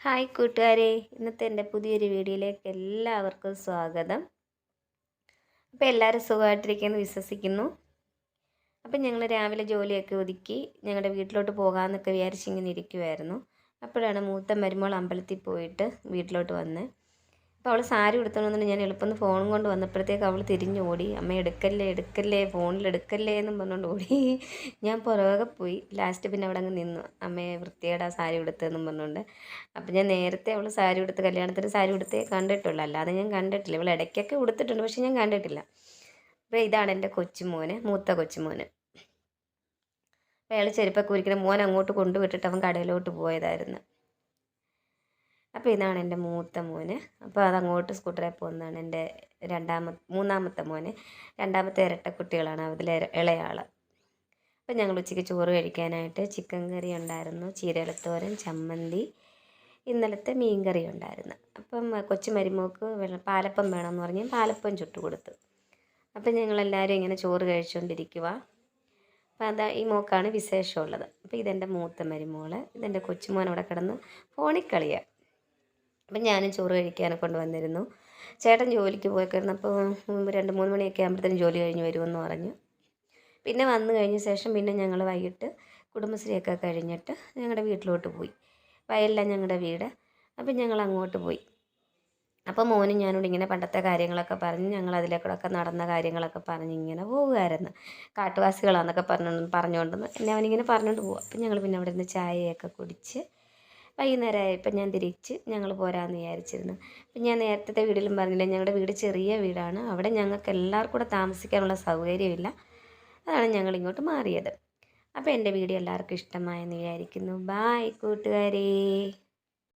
Hi കൂട്ടുകാരെ ഇന്നത്തെ എന്റെ പുതിയൊരു വീഡിയോയിലേക്ക് എല്ലാവർക്കും സ്വാഗതം. അപ്പോൾ എല്ലാവരും സുഖമായിട്ടിരിക്കുമെന്ന് വിശ്വസിക്കുന്നു. അപ്പം ഞങ്ങൾ രാവിലെ ജോലിയൊക്കെ ഒതുക്കി ഞങ്ങളുടെ വീട്ടിലോട്ട് പോകാമെന്നൊക്കെ വിചാരിച്ചിങ്ങനെ ഇരിക്കുമായിരുന്നു അപ്പോഴാണ് മൂത്ത മരുമോൾ അമ്പലത്തിൽ പോയിട്ട് വീട്ടിലോട്ട് വന്നത് അപ്പോൾ അവൾ സാരി ഉടുത്തണമെന്ന് ഞാൻ എളുപ്പം ഫോണും കൊണ്ട് വന്നപ്പോഴത്തേക്ക് അവൾ തിരിഞ്ഞോടി അമ്മ എടുക്കല്ലേ എടുക്കല്ലേ ഫോണിൽ എടുക്കല്ലേ എന്നും പറഞ്ഞുകൊണ്ട് ഓടി. ഞാൻ പുറകെ പോയി. ലാസ്റ്റ് പിന്നെ അവിടെ അങ്ങ് നിന്നു. അമ്മയെ വൃത്തിയേടാ സാരി ഉടുത്തതെന്നും പറഞ്ഞുകൊണ്ട് അപ്പോൾ ഞാൻ നേരത്തെ അവൾ സാരി ഉടുത്ത് കല്യാണത്തിന് സാരി ഉടുത്തേ കണ്ടിട്ടുള്ളൂ. അല്ലാതെ ഞാൻ കണ്ടിട്ടില്ല. ഇവൾ ഇടയ്ക്കൊക്കെ ഉടുത്തിട്ടുണ്ട് പക്ഷെ ഞാൻ കണ്ടിട്ടില്ല. അപ്പോൾ ഇതാണ് എന്റെ കൊച്ചുമോന് മൂത്ത കൊച്ചുമോന്. അപ്പോൾ അയാൾ ചെരുപ്പൊക്കെ ഒരിക്കലും മോൻ അങ്ങോട്ട് കൊണ്ടുവിട്ടിട്ട് അവൻ കടയിലോട്ട് പോയതായിരുന്നു. അപ്പോൾ ഇതാണ് എന്റെ മൂത്ത മോന്. അപ്പോൾ അതങ്ങോട്ട് സ്കൂട്ടറിൽ പോകുന്നതാണ് എന്റെ രണ്ടാമത്തെ മൂന്നാമത്തെ മോന്. രണ്ടാമത്തെ ഇരട്ട കുട്ടികളാണ് അതിലെ ഇളയാൾ അപ്പോൾ ഞങ്ങൾ ഉച്ചയ്ക്ക് ചോറ് കഴിക്കാനായിട്ട് ചിക്കൻ കറി ഉണ്ടായിരുന്നു ചീരളത്തോരൻ ചമ്മന്തി ഇന്നലത്തെ മീൻ കറി ഉണ്ടായിരുന്നു. അപ്പം കൊച്ചു മരുമോക്ക് പാലപ്പം വേണമെന്ന് പറഞ്ഞ് പാലപ്പം ചുട്ടു കൊടുത്തു. അപ്പം ഞങ്ങളെല്ലാവരും ഇങ്ങനെ ചോറ് കഴിച്ചുകൊണ്ടിരിക്കുക അപ്പം അതാ ഈ മോക്കാണ് വിശേഷമുള്ളത്. അപ്പോൾ ഇതെന്റെ മൂത്ത മരുമോൾ ഇതെന്റെ കൊച്ചുമോൻ അവിടെ കിടന്ന് ഫോണിൽ കളിയാണ് അപ്പം ഞാനും ചോറ് കഴിക്കാനെ കൊണ്ട് വന്നിരുന്നു. ചേട്ടൻ ജോലിക്ക് പോയി കിടന്നപ്പോൾ രണ്ട് മൂന്ന് മണിയൊക്കെ ആകുമ്പോഴത്തേനും ജോലി കഴിഞ്ഞ് വരുമെന്ന് പറഞ്ഞു. പിന്നെ വന്നു കഴിഞ്ഞ ശേഷം പിന്നെ ഞങ്ങൾ വൈകിട്ട് കുടുംബശ്രീയൊക്കെ കഴിഞ്ഞിട്ട് ഞങ്ങളുടെ വീട്ടിലോട്ട് പോയി. വയലിലാണ് ഞങ്ങളുടെ വീട്. അപ്പം ഞങ്ങൾ അങ്ങോട്ട് പോയി. അപ്പോൾ മോനും ഞാനോട് ഇങ്ങനെ പണ്ടത്തെ കാര്യങ്ങളൊക്കെ പറഞ്ഞ് ഞങ്ങൾ അതിലേക്കൂടെയൊക്കെ നടന്ന കാര്യങ്ങളൊക്കെ പറഞ്ഞ് ഇങ്ങനെ പോകുമായിരുന്നു കാട്ടുവാസികളാണെന്നൊക്കെ പറഞ്ഞു പറഞ്ഞുകൊണ്ട് എന്നെ അവനിങ്ങനെ പറഞ്ഞുകൊണ്ട് പോകും അപ്പം ഞങ്ങൾ പിന്നെ അവിടെ നിന്ന് ചായയൊക്കെ കുടിച്ച് വൈകുന്നേരമായപ്പോൾ ഞാൻ തിരിച്ച് ഞങ്ങൾ പോരാമെന്ന് വിചാരിച്ചിരുന്നു. അപ്പം ഞാൻ നേരത്തെ വീട്ടിലും പറഞ്ഞില്ല ഞങ്ങളുടെ വീട് ചെറിയ വീടാണ്. അവിടെ ഞങ്ങൾക്ക് എല്ലാവർക്കും കൂടെ താമസിക്കാനുള്ള സൗകര്യമില്ല. അതാണ് ഞങ്ങൾ ഇങ്ങോട്ട് മാറിയത്. അപ്പോൾ എന്റെ വീഡിയോ എല്ലാവർക്കും ഇഷ്ടമായെന്ന് വിചാരിക്കുന്നു. ബായ് കൂട്ടുകാരേ.